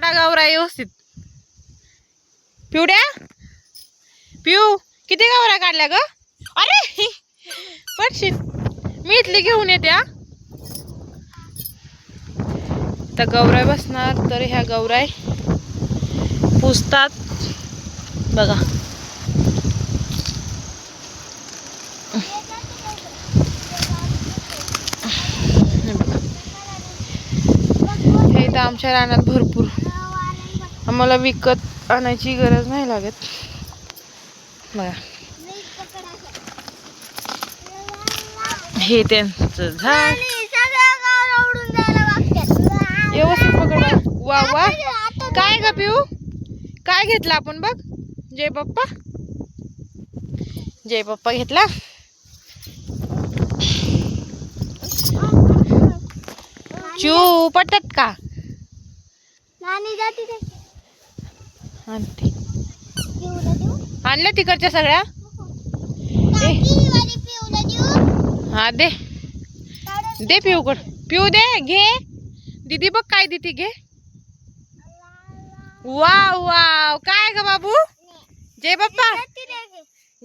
काढा गावरा व्यवस्थित. पिवड्या पिऊ. किती गावरा काढल्या ग? अरे! पडशील मी इथली घेऊन येत्या तर गौराय बसणार तर ह्या गौराय पुसतात. बघा. हे तर आमच्या रानात भरपूर आम्हाला विकत आणायची गरज नाही लागत. बघा. हे त्यांचं झाड. व्यवस्थित पकड. वा वा. काय ग पिऊ? काय घेतलं आपण बघ? जय पप्पा जय पप्पा घेतला. चू पटत का? नानी जाती आणते. आणल्या तिकडच्या सगळ्या? हा दे. दे पिऊकड पिऊ दे घे. दीदी बघ काय देते घे. Wow wow. काय ग बाबू? जय बाप्पा.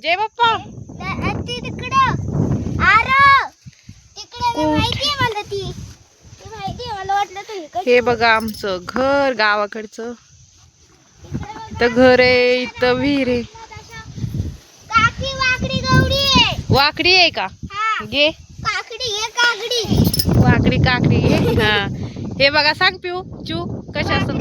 जय बाप्पा. हे बघा आमचं घर गावाकडचं. इथं घर आहे इथं विहीर आहे. वाकडी आहे. का? हा. घे. काकडी आहे काकडी. वाकडी काकडी घे. हा. हे बघा सांग पिऊ चू कशा असतात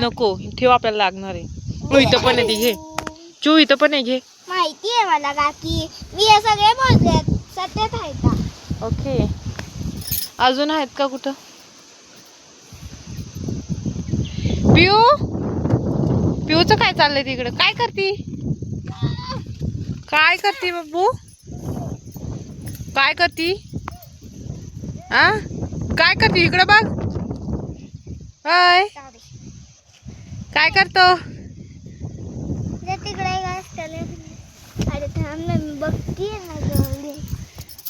नका ठेव आपल्याला लागणार आहे. इथं पण आहे ती घे. चू इथं पण आहे घे. माहिती आहे मला काकी. मी हे सगळे मोजलेत सत्यात आहे का? ओके. अजून आहेत का कुठं? पिऊ पिऊचं काय चाललंय तिकडं? काय करती? काय करते बाबू काय करती? हा काय करते? इकडं बघ. हाय. काय करतो?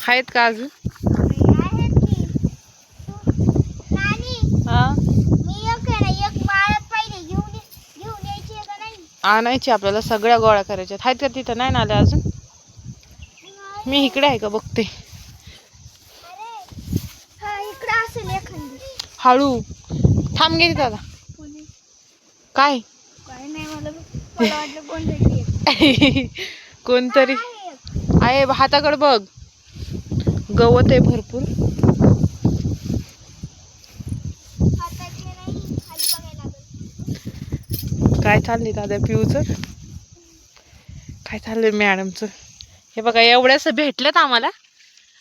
आहेत का अजून आहेत की. नानी हा मी एक आहे ना एक माळत पाहिजे घेऊन ये- घेऊन यायची आहे का नाही आणायची आपल्याला सगळ्या गोळ्या करायच्या आहेत. का तिथं? नाही ना आल्या अजून? मी इकडे आहे का? बघते. हा हळू. थांब गेली दादा. काय? काय नाही मला मला वाटलं कोणतरी. आहे हाताकडे बघ. गवत आहे भरपूर. काय चाललंय दादा पिऊचं? काय चाललंय मॅडमचं? हे बघा एवढ्याच भेटल्यात आम्हाला.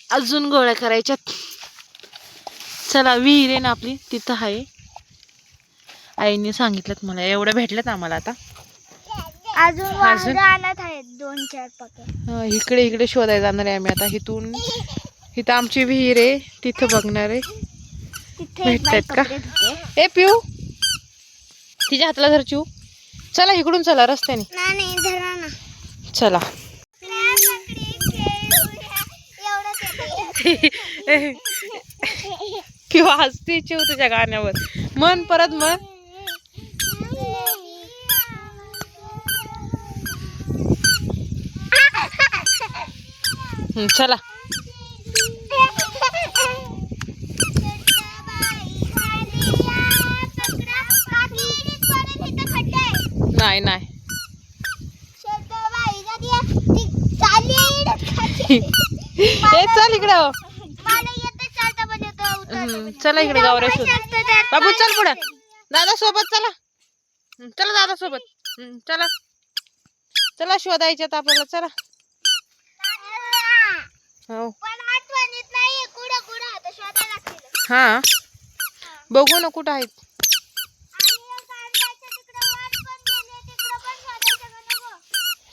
अजून गोळ्या करायच्यात. चला विहीर आहे ना आपली तिथं आहे. आईने सांगितलं मला एवढ्या भेटल्यात आम्हाला आता. अजून अजून? रानात आहेत दोन चार इकडे इकडे शोधायला जाणार आहे आम्ही आता. इथून इथं आमची विहीर आहे तिथं बघणार आहे. भेटतायत का? ए पिऊ. तिच्या हातला धर चिऊ. चला इकडून चला रस्त्याने. नाही धरा ना चला. किंवा हसती चिव तुझ्या गाण्यावर? मन परत मन हं, चला. नाही नाही. ए चल इकडं हं, चला इकडे. शोध बाबू चल पुढं. दादा सोबत चला. चला दादा सोबत चला. चला शोधायच्यात आपल्याला चला. हो. हा. बघू ना कुठं आहेत.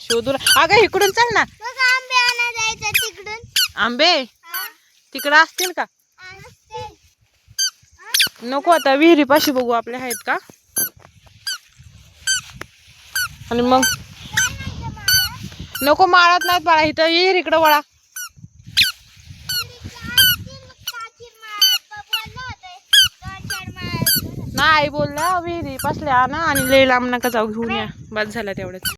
शोधून अगं इकडून चल ना. आंबे तिकडून. आंबे? तिकडं असतील का? नको आता विहिरीपाशी बघू आपले आहेत का? आणि मग? नको माळत नाही बाळा इथं विहिरी इकडं वळा. नाही बोलला विहिरी पासल्या ना आणि लय लांब नका जाऊ घेऊन या. बाद झाला तेवढंच.